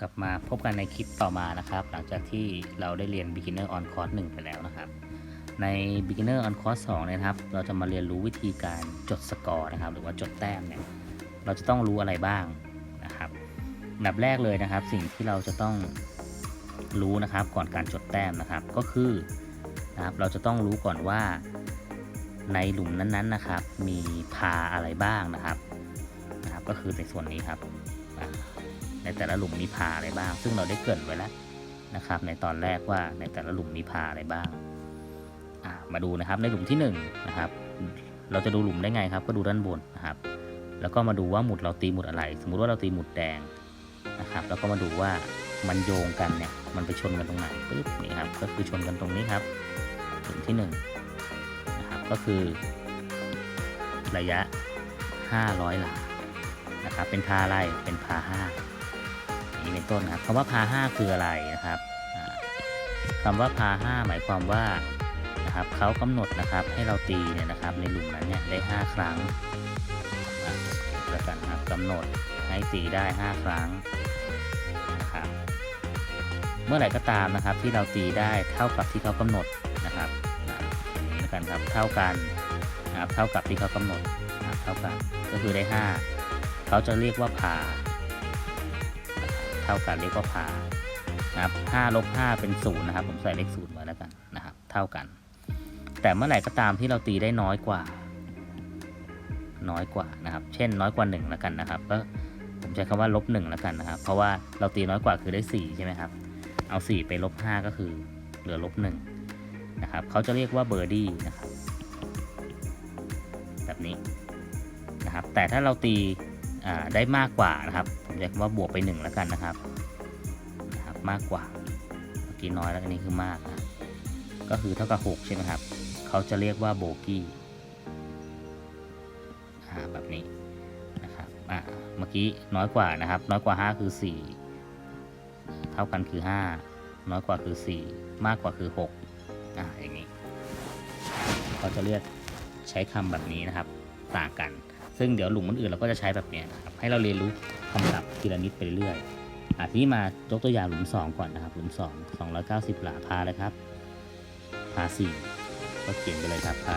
กลับมาพบกันในคลิปต่อมานะครับ หลังจากที่เราได้เรียน beginner on course 1 ไปแล้วนะครับ ใน beginner on course 2เนี่ยนะครับ เราจะมาเรียนรู้วิธีการจดสกอร์นะครับ หรือว่าจดแต้มเนี่ย เราจะต้องรู้อะไรบ้างนะครับอันดับแรกเลยนะครับ สิ่งที่เราจะต้องรู้นะครับ ก่อนการจดแต้มนะครับ ก็คือนะครับ เราจะต้องรู้ก่อนว่าในหลุมนั้นๆนะครับ มีพาอะไรบ้างนะครับนะครับ ก็คือในส่วนนี้ครับ ในแต่ละหลุมมีพาอะไรบ้าง ซึ่งเราได้เกริ่นไว้แล้วนะครับ ในตอนแรกว่าในแต่ละหลุมมีพาอะไรบ้างมาดูนะครับในหลุมที่หนึ่งนะครับ เราจะดูหลุมได้ไงครับ ก็ดูด้านบนนะครับ แล้วก็มาดูว่าหมุดเราตีหมุดอะไร สมมุติว่าเราตีหมุดแดงนะครับ แล้วก็มาดูว่ามันโยงกันเนี่ย มันไปชนกันตรงไหนปึ๊บนี่ครับ ก็คือชนกันตรงนี้ครับหลุมที่หนึ่งนะครับ ก็คือ ระยะ 500 หลานะครับ เป็นพาอะไรเป็นพาห้า นี้เป็นต้นครับคำว่าพาห้าคืออะไรนะครับอ่าคำว่าพาห้าหมายความว่านะครับเขากำหนดนะครับให้เราตีเนี่ยนะครับ ในหลุมนั้นเนี่ยได้ 5 ครั้งแล้วกันครับกำหนดให้ตีได้ 5 ครั้งนะครับเมื่อไหร่ก็ตามนะครับที่เราตีได้เท่ากับที่เขากำหนดนะครับอย่างนี้แล้วกันครับเท่ากันนะครับเท่ากับที่เขากำหนดนะครับเท่ากันก็คือได้ 5 เขาจะเรียกว่าพา เท่ากันเรียกว่าพานะครับ5ลบ5เป็น0นะครับ ผมใส่เลข0ไว้แล้วกันนะครับ เท่ากัน แต่เมื่อไหร่ก็ตามที่เราตีได้น้อยกว่า น้อยกว่านะครับ เช่นน้อยกว่า1แล้วกันนะครับ ก็ผมใช้คำว่าลบ1แล้วกันนะครับ เพราะว่าเราตีน้อยกว่าคือได้4ใช่ไหมครับ เอา4ไปลบ5ก็คือเหลือลบ1นะครับ เขาจะเรียกว่าเบอร์ดี้นะครับ แบบนี้นะครับ แต่ถ้าเราตี ได้มากกว่านะครับ ผมใช้คำว่าบวกไป1แล้วกันนะครับนะครับ มากกว่าเมื่อกี้น้อยแล้วอันนี้คือมากนะก็คือเท่ากับ 6 ใช่ไหมครับ เขาจะเรียกว่าโบกี้แบบนี้นะครับเมื่อกี้น้อยกว่านะครับ น้อยกว่า 5 คือ 4 เท่ากันคือ 5 น้อยกว่าคือ 4 มากกว่าคือ6อ่าอย่างนี้ เขาจะเรียกใช้คำแบบนี้นะครับ ต่างกัน ซึ่งเดี๋ยวหลุมอื่นๆเราก็จะใช้แบบเนี้ยนะครับให้เราเรียนรู้คำศัพท์ทีละนิดไปเรื่อยๆอะทีนี้มายกตัวอย่างหลุม 2 ก่อนนะครับ หลุม 2 290 หลาพาเลยครับ พา4ก็เขียนไปเลยครับ พา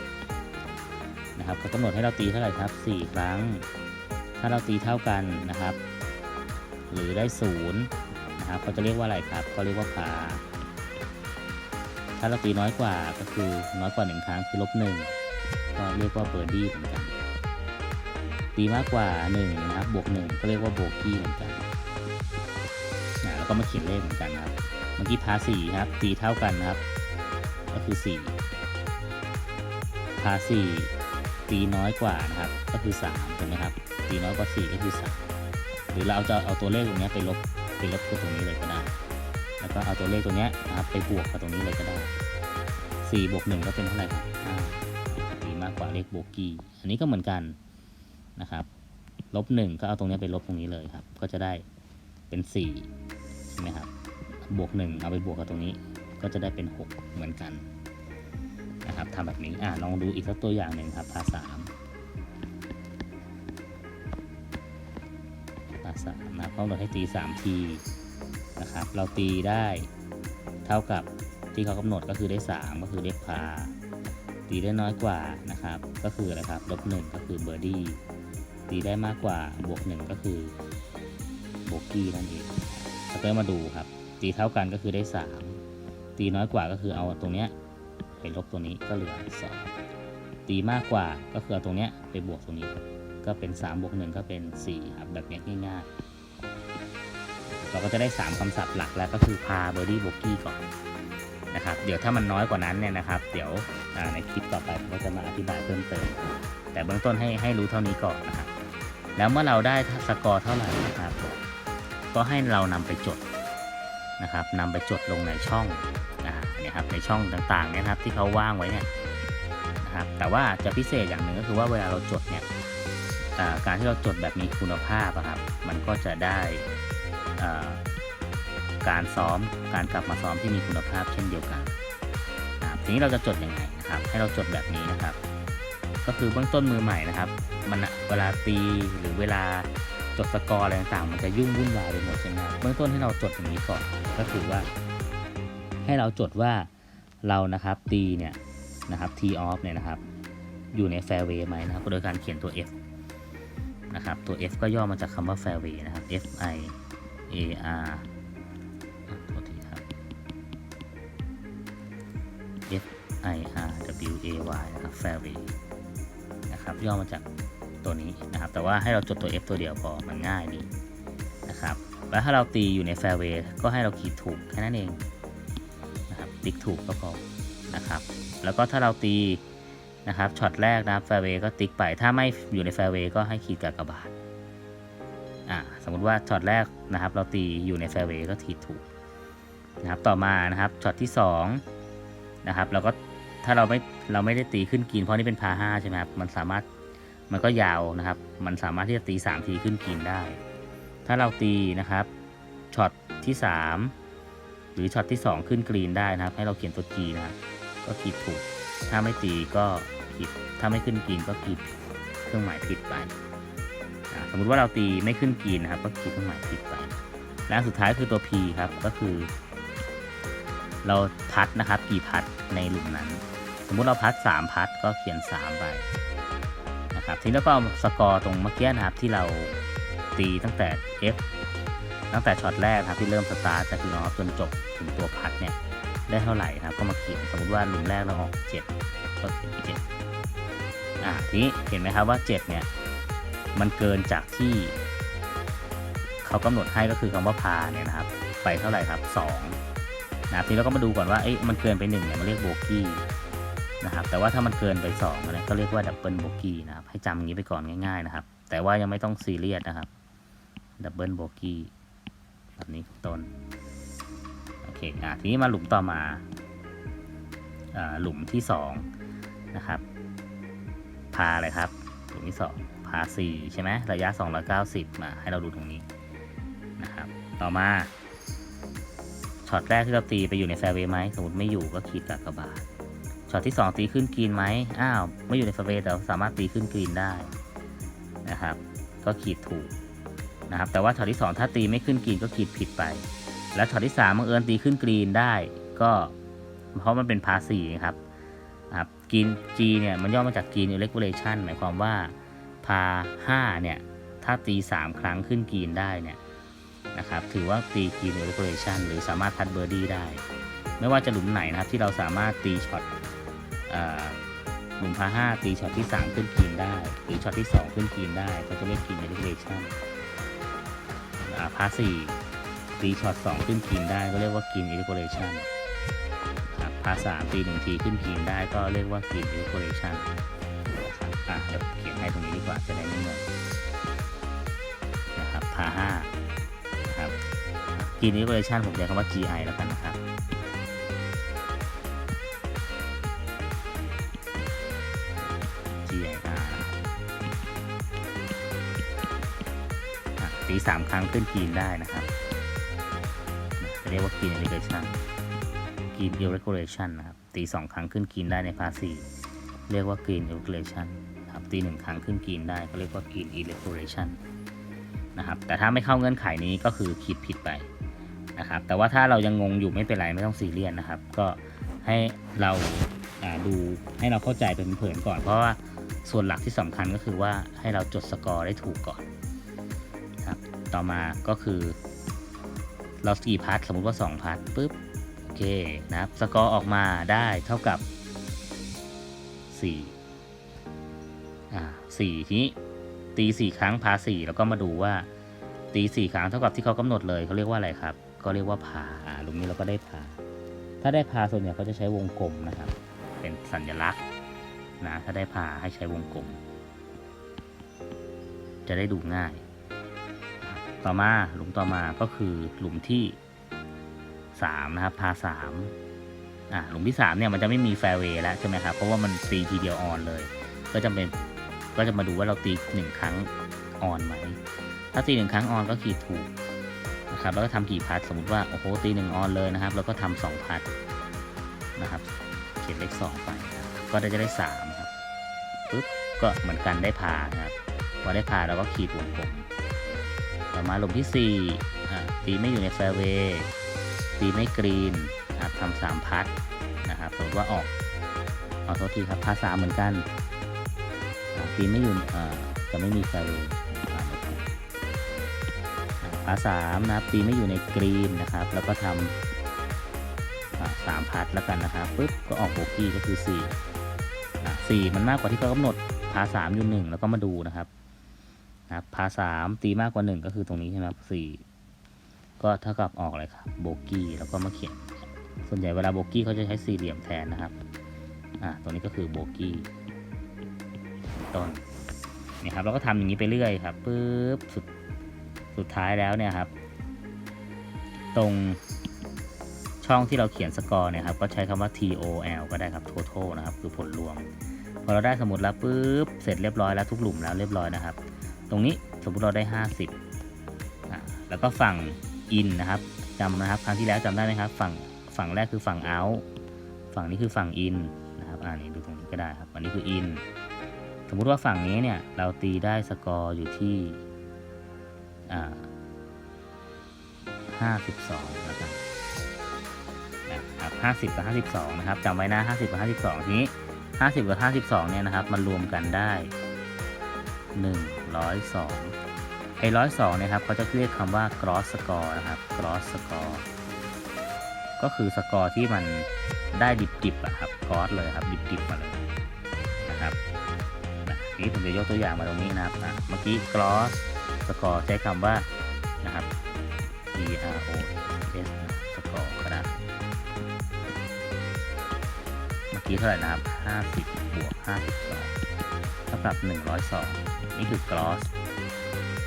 4นะครับเขากำหนดให้เราตีเท่าไหร่ครับ 4 ครั้ง ถ้าเราตีเท่ากันนะครับ หรือได้0นะครับเขาจะเรียกว่าอะไรครับเขาเรียกว่าพาถ้าเราตีน้อยกว่าก็คือน้อยกว่า 1 ครั้งคือลบ1 ก็เรียกว่าเบอร์ดี้เหมือนกัน ตีมากกว่า1นะครับบวก1ก็เรียกว่าโบกี้เหมือนกันนะแล้วก็มาเขียนเลขเหมือนกันนะครับเมื่อกี้พา4ครับตีเท่ากันนะครับ ก็คือ 4 พา4ตีน้อยกว่านะครับ ก็คือ3ถูกไหมครับตีน้อยกว่า 4 ก็คือ 3 หรือเราจะเอาตัวเลขตรงนี้ไปลบไปลบกับตรงนี้เลยก็ได้แล้วก็เอาตัวเลขตรงเนี้นะครับไปบวกกับตรงนี้เลยก็ได้4บวก1ก็เป็นเท่าไหร่ครับ ตีมากกว่าเลขโบกี้อันนี้ก็เหมือนกันนะครับลบ1ก็เอาตรงนี้ไปลบตรงนี้เลยครับ ก็จะได้เป็น4ใช่ไหมครับบวก 1 เอาไปบวกกับตรงนี้ ก็จะได้เป็น 6 เหมือนกันนะครับทำแบบนี้อ่าลองดูอีกสักตัวอย่างหนึ่งครับพาสามพาสามนะกำหนดให้ตีสามทีนะครับเราตีได้เท่ากับที่เขากำหนดก็คือได้สามก็คือเลขพา ตีได้น้อยกว่านะครับ ก็คืออะไรครับลบหนึ่งก็คือเบอร์ดี้ตีได้มากกว่าบวกหนึ่งก็คือโบกี้นั่นเองเราก็มาดูครับ ตีเท่ากันก็คือได้สามตีน้อยกว่าก็คือเอาตรงเนี้ยไปลบตัวนี้ก็เหลือ 2 ตีมากกว่าก็คือเอาตรงเนี้ยไปบวกตรงนี้ ก็เป็น3บวก1ก็เป็น 4 ครับ แบบนี้ง่าย ๆ เราก็จะได้ 3คำศัพท์หลักแล้วก็คือพาเบอร์ดี้โบกี้ก่อน นะครับเดี๋ยวถ้ามันน้อยกว่านั้นเนี่ยนะครับ เดี๋ยวในคลิปต่อไปผมก็จะมาอธิบายเพิ่มเติม แต่เบื้องต้นให้ให้รู้เท่านี้ก่อนนะครับ แล้วเมื่อเราได้สกอร์เท่าไหร่นะครับ ก็ให้เรานำไปจดนะครับนำไปจดลงในช่องนะครับในช่องต่างๆนะครับที่เขาว่างไว้เนี่ยนะครับแต่ว่าจะพิเศษอย่างหนึ่งก็คือว่าเวลาเราจดเนี่ยการที่เราจดแบบมีคุณภาพอะครับมันก็จะได้อ่า การซ้อมการกลับมาซ้อมที่มีคุณภาพเช่นเดียวกันนะครับทีนี้เราจะจดยังไงนะครับ ให้เราจดแบบนี้นะครับ ก็คือเบื้องต้นมือใหม่นะครับ มันเวลาตีหรือเวลาจดสกอร์อะไรต่างๆมันจะยุ่งวุ่นวายไปหมดใช่ไหมครับเบื้องต้นให้เราจดอย่างนี้ก่อนก็คือว่า ให้เราจดว่าเรานะครับตีเนี่ยนะครับ t off เนี่ยนะครับ อยู่ใน fairway ไหมนะครับโดยการเขียนตัว f นะครับ ตัว f ก็ย่อมาจากคำว่า fairway นะครับ f i a r i r w a y นะครับ fairway นะครับย่อมาจากตัวนี้นะครับ แต่ว่าให้เราจดตัว f ตัวเดียวพอมันง่ายดีนะครับ แล้วถ้าเราตีอยู่ใน fairway ก็ให้เราขีดถูกแค่นั้นเองนะครับติ๊กถูกก็พอนะครับ แล้วก็ถ้าเราตีนะครับช็อตแรกนะครับ fairway ก็ติ๊กไป ถ้าไม่อยู่ใน fairway ก็ให้ขีดกากบาทอ่าสมมุติว่าช็อตแรกนะครับ เราตีอยู่ใน fairway ก็ขีดถูกนะครับต่อมานะครับช็อตที่สองนะครับเราก็ ถ้าเราไม่เราไม่ได้ตีขึ้นกรีนเพราะนี่เป็นพาห้าใช่ไหมครับมันสามารถมันก็ยาวนะครับ มันสามารถที่จะตีสามทีขึ้นกรีนได้ ถ้าเราตีนะครับช็อตที่ 3 หรือช็อตที่ 2 ขึ้นกรีนได้นะครับ ให้เราเขียนตัว G นะครับก็ขีดถูก ถ้าไม่ตีก็ขีดถ้าไม่ขึ้นกรีนก็ขีดเครื่องหมายผิดไปสมมุติว่าเราตีไม่ขึ้นกรีนนะครับ ก็ขีดเครื่องหมายผิดไปและสุดท้ายคือตัว P ครับก็คือ เราพัดนะครับกี่พัดในหลุมนั้น มมุติเราพัด3พัดก็เขียน3ไปนะครับทีนี้เราก็สกอร์ตรงเมื่อกี้นะครับที่เราตีตั้งแต่ F ตั้งแต่ช็อตแรกครับที่เริ่มสตาร์ทจากทีนอฟจนจบถึงตัวพัดเนี่ยได้เท่าไหร่ครับก็มาเขียนสมมติว่าหลุมแรกเราออก7ก็เขียน7อ่าทีนี้เห็นไหมครับว่า 7 เนี่ย มันเกินจากที่ เขากำหนดให้ก็คือคำว่าพาเนี่ยนะครับ ไปเท่าไหร่ครับ2นะครับทีนี้เราก็มาดูก่อนว่าเอ๊ะมันเกินไป1เนี่ยมันเรียกโบกี้ นะครับ แต่ว่าถ้ามันเกินไป2นี่ยก็เรียกว่าดับเบิลโบกี้นะครับ ให้จำอย่างนี้ไปก่อนง่าย ๆ นะครับ แต่ว่ายังไม่ต้องซีเรียสนะครับ ดับเบิลโบกี้แบบนี้ต้น โอเค อะ ทีนี้มาหลุมต่อมาอ่าหลุมที่2นะครับ พาอะไรครับ หลุมที่ 2 พา 4 ใช่ไหมระยะ 290 มา ให้เราดูตรงนี้นะครับ ต่อมาช็อตแรกที่เราตีไปอยู่ในแฟร์เวย์ไหมสมมติไม่อยู่ก็ขีดกากบาท ช็อตที่ 2 ตีขึ้นกรีนไหมอ้าวไม่อยู่ในแฟร์เวแต่สามารถตีขึ้นกรีนได้นะครับ ก็ขีดถูกนะครับ แต่ว่าช็อตที่ 2 ถ้าตีไม่ขึ้นกรีนก็ขีดผิดไป แล้วช็อตที่3บังเอิญตีขึ้นกรีนได้ ก็เพราะมันเป็นพาสีครับครับกรีน G เนี่ยมันย่อมาจากกรีน irregular หมายความว่าพา5เนี่ยถ้าตี3 ครั้งขึ้นกรีนได้เนี่ยนะครับถือว่าตีกรีนเอ r เ a t i o n หรือสามารถพัดเบอร์ดี้ได้ ไม่ว่าจะหลุมไหนนะครับที่เราสามารถตีช็อต หลุมพาห้าตีช็อตที่ 3 ขึ้นกีนได้ หรือช็อตที่ 2 ขึ้นกีนได้ก็จะเรียกกรีนเอ r เ a t i o n อ่าพาสี่ตีช็อต2ขึ้นกีนได้ก็เรียกว่ากีนอ r เ a t i o n ครับพาสามตีหนึ่งทีขึ้นกีนได้ก็เรียกว่ากีนเอ r เ a t i o n อะเดี๋ยวเขียนให้ตรงนี้ดีกว่าจะได้ไม่งงนะครับพาห้านะครับ Green Evaluation ผมเรียกคำว่า GI แล้วกันนะครับ ตีสามครั้งขึ้นกรีนได้นะครับจะเรียกว่า Green Evaluation Green Evaluation นะครับตีสองครั้งขึ้นกรีนได้ในพาสีเรียกว่า Green Evaluation ครับตีหนึ่งครั้งขึ้นกรีนได้ก็เรียกว่า Green Evaluation นะครับแต่ถ้าไม่เข้าเงื่อนไขนี้ก็คือคิดผิดไปนะครับแต่ว่าถ้าเรายังงงอยู่ไม่เป็นไรไม่ต้องซีเรียสนะครับ ก็ให้เราดูให้เราเข้าใจเป็นเผินก่อน เพราะว่าส่วนหลักที่สำคัญก็คือว่าให้เราจดสกอร์ได้ถูกก่อน ต่อมาก็คือ เรากี่พัทสมมุติว่า 2พัทปุ๊บโอเคนะครับสกอร์ออกมาได้เท่ากับ 4 อ่า4ทีนี้ตีสี่ครั้งพาสี่แล้วก็มาดูว่า ตีสี่ครั้งเท่ากับที่เขากำหนดเลยเขาเรียกว่าอะไรครับก็เรียกว่าพาอ่าลุมนี้เราก็ได้พา ถ้าได้พาส่วนใหญ่เขาจะใช้วงกลมนะครับ เป็นสัญลักษณ์นะถ้าได้พาให้ใช้วงกลม จะได้ดูง่าย ต่อมาหลุมต่อมาก็คือหลุมที่สามนะครับพาสามอ่าหลุมที่สามเนี่ยมันจะไม่มีแฟร์เวย์แล้วใช่ไหมครับเพราะว่ามันตีทีเดียวออนเลย ก็จะเป็นก็จะมาดูว่าเราตีหนึ่งครั้งออนไหมถ้าตีหนึ่งครั้งออนก็ขีดถูกนะครับแล้วก็ทำกี่พัดสมมติว่าโอ้โหตีหนึ่งออนเลยนะครับ แล้วก็ทำสองพัดนะครับเขียนเลขสองไปก็จะได้สามครับปุ๊บก็เหมือนกันได้พานะครับพอได้พาเราก็ขีดวงกลม มาหลุมที่สี่ตีไม่อยู่ในแฟร์เวย์ตีไม่กรีนครับทำสามพัดนะครับสมมติว่าออกขอโทษทีครับพาสามเหมือนกันตีไม่อยู่จะไม่มีแฟร์เวย์อ่าโอเคอ่าพาสามนะครับตีไม่อยู่ในกรีนนะครับ แล้วก็ทำสามพัดแล้วกันนะครับปุ๊บก็ออกโบกี้ก็คือสี่สี่มันมากกว่าที่เขากำหนดพาสามอยู่หนึ่งแล้วก็มาดูนะครับ นะครับพาสามตีมากกว่าหนึ่งก็คือตรงนี้ใช่ไหมครับสี่ก็เท่ากับออกเลยครับโบกี้แล้วก็มาเขียน ส่วนใหญ่เวลาโบกี้เขาจะใช้สี่เหลี่ยมแทนนะครับอ่าตรงนี้ก็คือโบกี้ต้นนี่ครับเราก็ทำอย่างนี้ไปเรื่อยครับปุ๊บสุดสุดท้ายแล้วเนี่ยครับ ตรงช่องที่เราเขียนสกอร์เนี่ยครับก็ใช้คำว่า TOL ก็ได้ครับ total นะครับ คือผลรวม พอเราได้สมมติแล้วปุ๊บเสร็จเรียบร้อยแล้วทุกหลุมแล้วเรียบร้อยนะครับ ตรงนี้สมมติเราได้ 50อะแล้วก็ฝั่ง in นะครับจำนะครับครั้งที่แล้วจำได้ไหมครับ ฝั่งฝั่งแรกคือฝั่ง out ฝั่งนี้คือฝั่ง in นะครับอ่านี่ดูตรงนี้ก็ได้ครับ อันนี้คือ in สมมุติว่าฝั่งนี้เนี่ยเราตีได้สกอร์อยู่ที่อ่า52แล้วกันนะครับ50 กับ 52 นะครับจำไว้นะ 50 กับ 52 ทีนี้ 50 กับ 52 เนี่ยนะครับ มันรวมกันได้ 102 ไอ้102นี่ยครับเขาจะเรียกคำว่า cross score นะครับ cross score ก็คือสกอร์ที่มันได้ดิบๆอะครับ cross เลยครับ ดิบๆมาเลยนะครับทีนี้ผมจะยกตัวอย่างมาตรงนี้นะครับเมื่อกี้ cross score ใช้คำว่านะครับ G R O S score ก็ได้เมื่อกี้เท่าไหร่นะครับ 50 บวก 52เท่ากับ 102 นี่คือ gross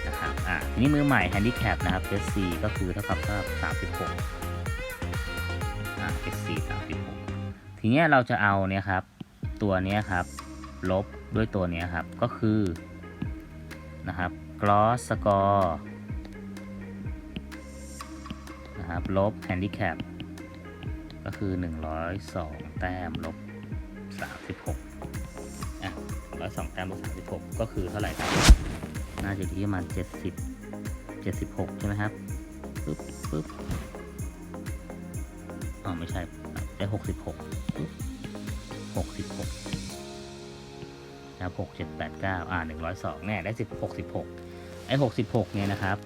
นะครับอ่าทีนี้มือใหม่ handicap นะครับ SC ก็คือเท่ากับเท่ากับ36อ่า SC 36 ทีนี้เราจะเอาเนี่ยครับ ตัวเนี้ยครับ ลบด้วยตัวเนี้ยครับ ก็คือนะครับ gross score นะครับ ลบ handicap ก็คือ 102 แต้ม ลบ 36 ร้อยสองแต้มบวกสามสิบหกก็คือเท่าไหร่ครับ น่าจะอยู่ที่ประมาณเจ็ดสิบเจ็ดสิบหกใช่ไหมครับปึ๊บปึ๊บอ๋อไม่ใช่ได้หกสิบหกหกสิบหกนะครับหกเจ็ดแปดเก้าอ่าหนึ่งร้อยสองเนี่ยได้สิบหกสิบหกไอ้หกสิบหกเนี่ยนะครับ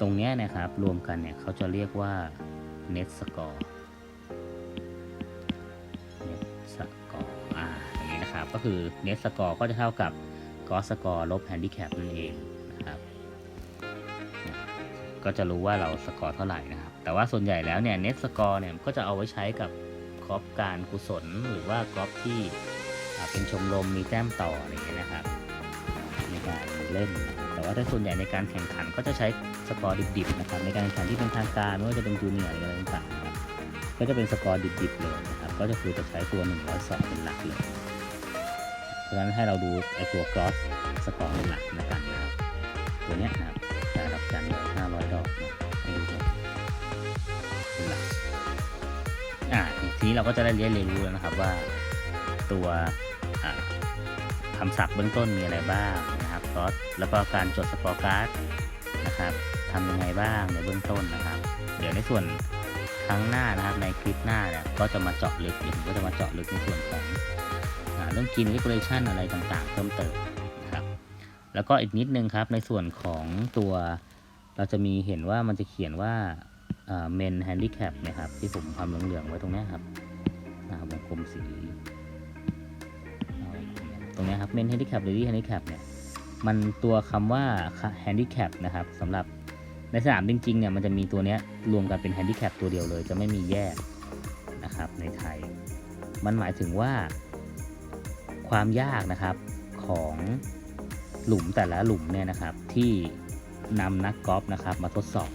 ตรงเนี้ยนะครับรวมกันเนี่ยเขาจะเรียกว่า net score ก็คือ net score ก็จะเท่ากับ gross score ลบ handicap นั่นเองนะครับก็จะรู้ว่าเราสกอร์เท่าไหร่นะครับ แต่ว่าส่วนใหญ่แล้วเนี่ย net score เนี่ยก็จะเอาไว้ใช้กับกอล์ฟการกุศลหรือว่ากอล์ฟที่เป็นชมรมมีแต้มต่ออะไรอย่างเงี้ยนะครับในการเล่น แต่ว่าถ้าส่วนใหญ่ในการแข่งขันก็จะใช้สกอร์ดิบๆนะครับในการแข่งขันที่เป็นทางการไม่ว่าจะเป็นจูเนียร์หรืออะไรต่างๆนะครับก็จะเป็นสกอร์ดิบๆเลยนะครับก็จะคือจะใช้ตัว 102 เป็นหลักเลย ราะฉะนั้นให้เราดูไอตัว cross สกอร์เป็นหลักนะกันนะครับตัวเนี้ยนะครับจะรับจันห้าร้อยดอกนะให้ดูเป็นหลักอ่าทีนี้เราก็จะได้เรียนเรียนรู้แล้วนะครับว่าตัวอ่าคำศัพท์เบื้องต้นมีอะไรบ้างนะครับ cross แล้วก็การจดสกอร์การ์ดนะครับทำยังไงบ้างในเบื้องต้นนะครับ เดี๋ยวในส่วนครั้งหน้านะครับในคลิปหน้าเนี่ยก็จะมาเจาะลึกเดี๋ยวผมก็จะมาเจาะลึกในส่วนของ เรื่องกิน regulation อะไรต่างๆ เพิ่มเติมนะครับแล้วก็อีกนิดนึงครับในส่วนของตัวเราจะมีเห็นว่ามันจะเขียนว่าอ่า men handicap นะครับ ที่ผมทำเหลืองๆไว้ตรงนี้ครับวงกลมสีตรงนี้ครับ men handicap lady handicap เนี่ยมันตัวคำว่า handicap นะครับสำหรับในสนามจริงๆเนี่ยมันจะมีตัวนี้รวมกันเป็น handicap ตัวเดียวเลย จะไม่มีแยกนะครับในไทย มันหมายถึงว่า ความยากนะครับของหลุมแต่ละหลุมเนี่ยนะครับที่นำนักกอล์ฟนะครับมาทดสอบ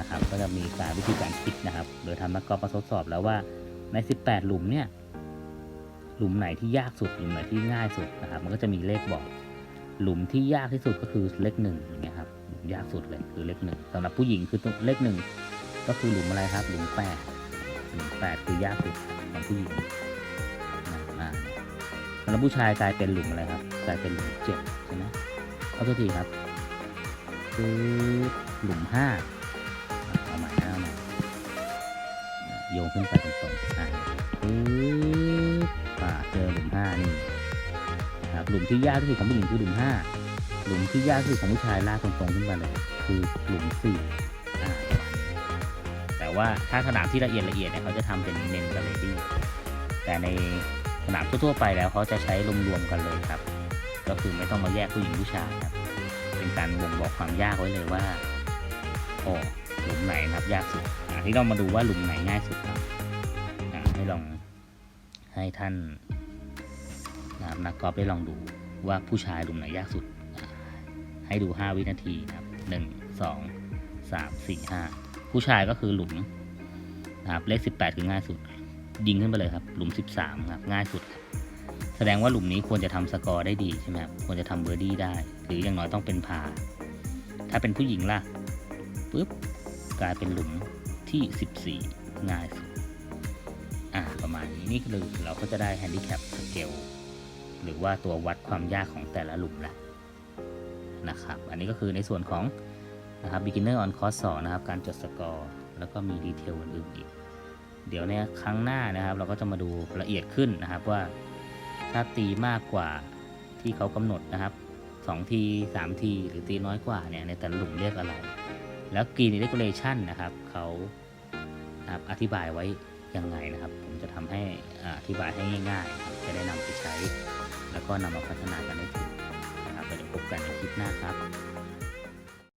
นะครับ ก็จะมีการวิธีการคิดนะครับ โดยทำนักกอล์ฟมาทดสอบแล้วว่าใน 18 หลุมเนี่ยหลุมไหนที่ยากสุดหลุมไหนที่ง่ายสุดนะครับ มันก็จะมีเลขบอก หลุมที่ยากที่สุดก็คือเลขหนึ่งอย่างเงี้ยครับหลุมยากสุดเลยคือเลขหนึ่งสำหรับผู้หญิงคือตัวเลขหนึ่งก็คือหลุมอะไรครับหลุมแปดหลุมแปดคือยากสุดของผู้หญิง แล้วผู้ชายกลายเป็นหลุมอะไรครับ กลายเป็นหลุมเจ็ดใช่ไหมขอโทษทีครับปึ๊บหลุมห้าอะเอาใหม่นะเอาใหม่โยงขึ้นไปตรงๆอะปึ๊บอ่าเจอหลุมห้านี่ครับหลุมที่ยากที่สุดของผู้หญิงคือหลุมห้าหลุมที่ยากที่สุดของผู้ชายลากตรงๆขึ้นไปเลย คือหลุมสี่อ่าแต่ว่าถ้าสนามที่ละเอียดละเอียดเนี่ยเขาจะทำเป็นเมนกับเลดี้แต่ใน สนามทั่วๆไปแล้วเขาจะใช้รวมๆกันเลยครับ ก็คือไม่ต้องมาแยกผู้หญิงผู้ชายครับ เป็นการบ่งบอกความยากไว้เลยว่าโอ้หลุมไหนครับยากสุดที่เรามาดูว่าหลุมไหนง่ายสุดครับให้ลองให้ท่านนะครับนักกอล์ฟได้ลองดูว่าผู้ชายหลุมไหนยากสุด ให้ดู 5 วินาทีนะครับหนึ่งสองสามสี่ห้าผู้ชายก็คือหลุมนะครับเลข 18 คือง่ายสุด ยิงขึ้นไปเลยครับ หลุม 13ครับง่ายสุดครับแสดงว่าหลุมนี้ควรจะทำสกอร์ได้ดีใช่ไหมครับควรจะทำเบอร์ดี้ได้ หรืออย่างน้อยต้องเป็นพา ถ้าเป็นผู้หญิงล่ะปุ๊บกลายเป็นหลุมที่ 14 ง่ายสุดอ่าประมาณนี้นี่คือเราก็จะได้แฮนดิแคปสเกลหรือว่าตัววัดความยากของแต่ละหลุมล้วนะครับ อันนี้ก็คือในส่วนของนะครับ beginner on course 2นะครับ การจดสกอร์ แล้วก็มีดีเทลอื่นๆอีก เดี๋ยวในครั้งหน้านะครับ เราก็จะมาดูละเอียดขึ้นนะครับว่าถ้าตีมากกว่าที่เขากำหนดนะครับ2ที3ทีหรือตีน้อยกว่าเนี่ยในแต่ละหลุมเรียกอะไร แล้วกรีนเรกูเลชันนะครับเขานะครับอธิบายไว้ยังไงนะครับ ผมจะทำให้อธิบายให้ง่ายๆครับจะได้นำไปใช้ แล้วก็นำมาพัฒนากันได้ถูกนะครับแล้วเดี๋ยวพบกันในคลิปหน้าครับ